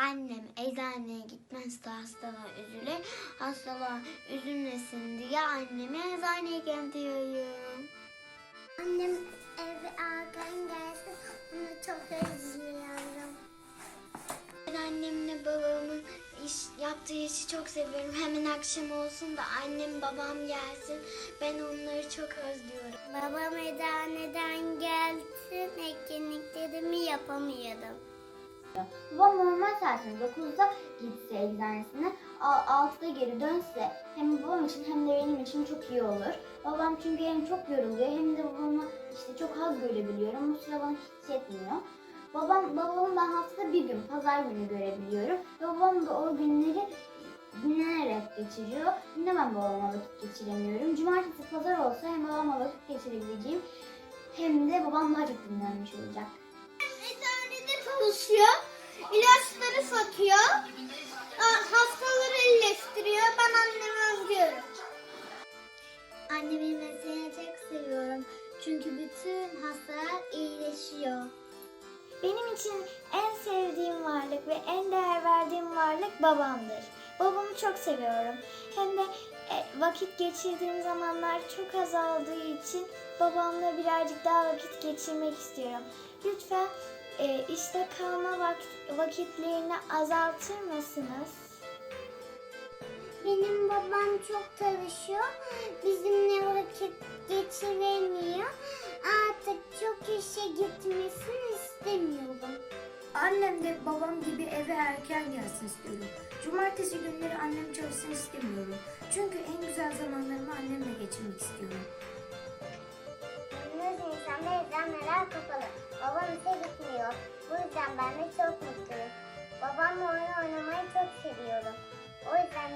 Annem eczaneye gitmezse hastalığa üzülür. Hastalığa üzülmesin diye annemi eczaneye gönderiyorum. Annem eve erken gelsin. Onu çok özlüyorum. Ben annemle babamın iş, yaptığı işi çok seviyorum. Hemen akşam olsun da annem babam gelsin. Ben onları çok özlüyorum. Babam eczaneden gelsin. Etkinliklerimi yapamayalım. Babam normal saatinde 9'da gitse eczanesine, 6'da geri dönse hem babam için hem de benim için çok iyi olur. Babam çünkü hem çok yoruluyor hem de babamı işte çok az görebiliyorum. Bu sıra bana hiç yetmiyor. Babam, babamı ben haftada bir gün, pazar günü görebiliyorum. Babam da o günleri dinlenerek geçiriyor. Yine ben babama vakit geçiremiyorum. Cumartesi, pazar olsa hem babama vakit geçirebileceğim hem de babam daha çok dinlenmiş olacak. Çalışıyor. İlaçları satıyor. Hastaları iyileştiriyor. Ben annemi özlüyorum. Annemi mesela çok seviyorum. Çünkü bütün hastalar iyileşiyor. Benim için en sevdiğim varlık ve en değer verdiğim varlık babamdır. Babamı çok seviyorum. Hem de e, vakit geçirdiğim zamanlar çok az olduğu için babamla birazcık daha vakit geçirmek istiyorum. Lütfen e, işte kalma vak- vakitlerini azaltır mısınız? Benim babam çok çalışıyor. Bizimle vakit geçiremiyor. Artık çok işe gitmesini istemiyorum. Annem de babam gibi eve erken gelsin istiyorum. Cumartesi günleri annem çalışsın istemiyorum. Çünkü en güzel zamanlarımı annemle geçirmek istiyorum. Gündüz insanda eczaneler kapalı. Babam ise gitmiyor seviyor. Bu yüzden ben de çok mutluyum. Babamla oyun oynamayı çok seviyorum. O yüzden